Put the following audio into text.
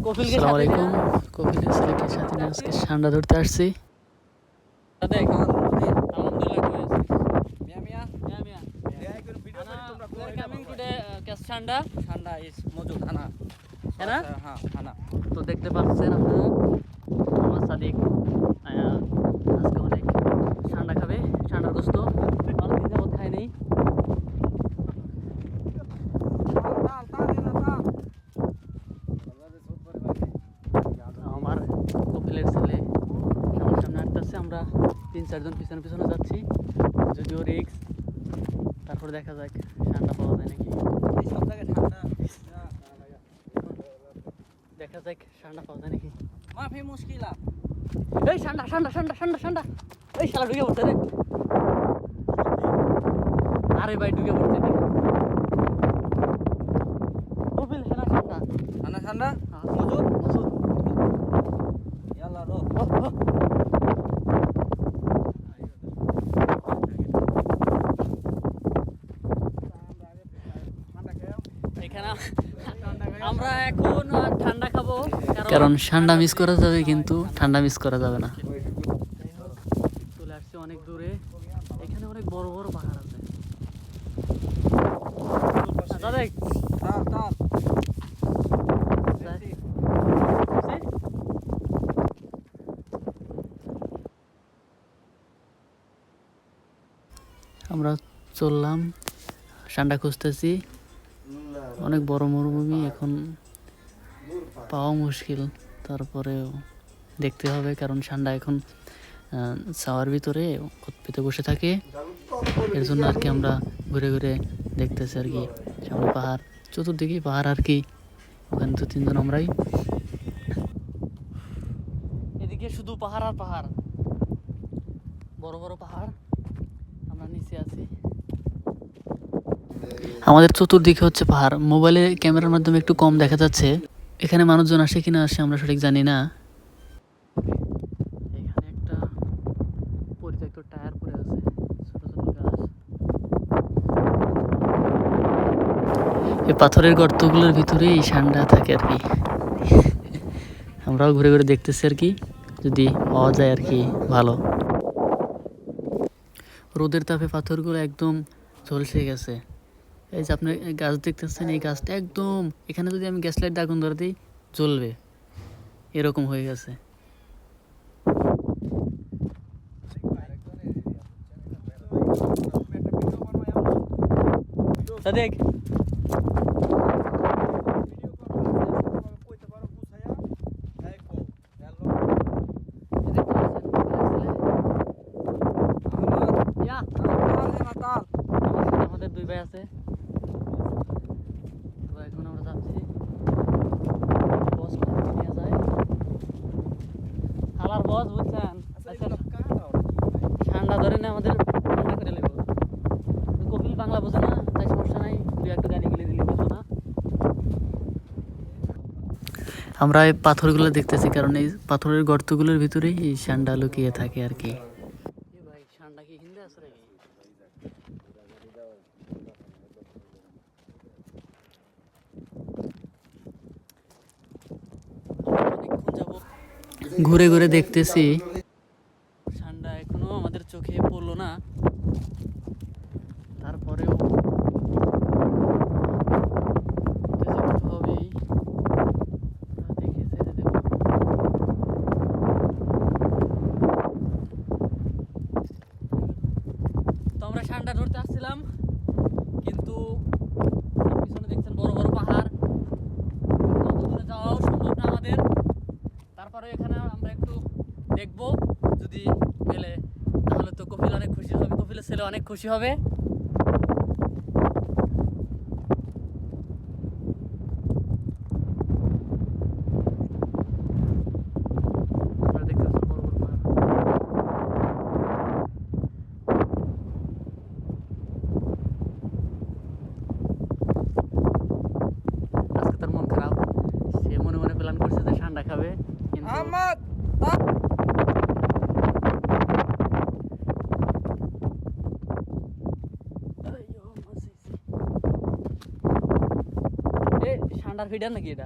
আসসালামু আলাইকুম। নিয়ে- ছেলেকে সাথে নিয়ে আজকে ঠান্ডা ধরতে আসছি। তো দেখতে পাচ্ছেন আপনারা আমার সাদিক আহ, আজকে অনেক ঠান্ডা খাবে ঠান্ডার গোস্ত অনেকদিন যাবত খাই নেই আমার কপিলের ছেলে। সামনে সামনে আসতেছে আমরা তিন চারজন পিছনে পিছনে যাচ্ছি। যদিও রিক্স তারপরে দেখা যাক ঠান্ডা পাওয়া যায় নাকি। দেখা যাক ঠান্ডা পাওয়া যায় নাকি। মাফি মুশকিল এই ঠান্ডা ঠান্ডা ঠান্ডা ঠান্ডা ঠান্ডা। এই শালা ঢুকে পড়ছে রে আরে ভাই ঢুকে পড়ছে রে কপিল হেনা ঠান্ডা। ঠান্ডা ঠান্ডা? হ্যাঁ। মজুদ আমরা এখন ঠান্ডা খাব কারণ ঠান্ডা মিস করা যাবে কিন্তু ঠান্ডা মিস করা যাবে না। চলে আসছে অনেক দূরে। এখানে অনেক বড় বড় পাহাড় আছে। দাদা আমরা চললাম ঠান্ডা খুঁজতেছি। অনেক বড় মরুভূমি, এখন পাওয়া মুশকিল। তারপরেও দেখতে হবে, কারণ ঠান্ডা এখন ছাওয়ার ভিতরে পেতে বসে থাকে। এর জন্য আর কি আমরা ঘুরে ঘুরে দেখতেছি আর কি, সামনে পাহাড়। চতুর্দিকে পাহাড় আর কি, ওখানে দু তিনজন আমরাই। এদিকে শুধু পাহাড় আর পাহাড়। বড় বড় পাহাড়। আমরা নিচে আছি। আমাদের চতুর্দিকে হচ্ছে পাহাড়। মোবাইলে ক্যামেরার মাধ্যমে একটু কম দেখা যাচ্ছে। এখানে মানুষজন আসে কিনা আসে আমরা সঠিক জানি না। এখানে একটা পরিত্যক্ত টায়ার পড়ে আছে ছোট ছোট গাছ। এই পাথরের গর্তগুলোর ভিতরে এই ঠান্ডা থাকে আর কি। আমরাও ঘুরে ঘুরে দেখতেছি আর কি যদি পাওয়া যায় আর কি ভালো। রোদের তাপে পাথরগুলো একদম ঝলসে গেছে। এই যে আপনি গাছ দেখতেছেন, এই গাছটা একদম, এখানে যদি আমি গ্যাস লাইট আগুন ধরে দিই, জ্বলবে। এরকম হয়ে গেছে। সাদেক আছে। তো এখন আমরা যাচ্ছি। বস নিয়ে বস বুঝছেন? আচ্ছা, ঠান্ডা ধরে না আমাদের ঠান্ডা করে নেব। কপিল বাংলা বোঝে না তাই সমস্যা নাই। দুই একটা গালি গুলি দিলে বুঝব না। আমরা এই পাথরগুলো দেখতেছি কারণ এই পাথরের গর্তগুলোর ভিতরেই এই ঠান্ডা লুকিয়ে থাকে আর কি। ভাই ঠান্ডা কি হিন্দে আছে নাকি অনেকক্ষণ যাব ঘুরে ঘুরে দেখতেছি। ঠান্ডা এখনও আমাদের চোখে পড়ল না। তারপরেও আমরা ঠান্ডা ধরতে আসছিলাম, কিন্তু পিছনে দেখছেন বড় বড় পাহাড় অত দূরে যাওয়াও সম্ভব না আমাদের তারপরে এখানে আমরা একটু দেখব যদি পেলে তাহলে তো কপিল অনেক খুশি হবে কপিলের ছেলে অনেক খুশি হবে। ಹಿಡನ್ ಗಿಡ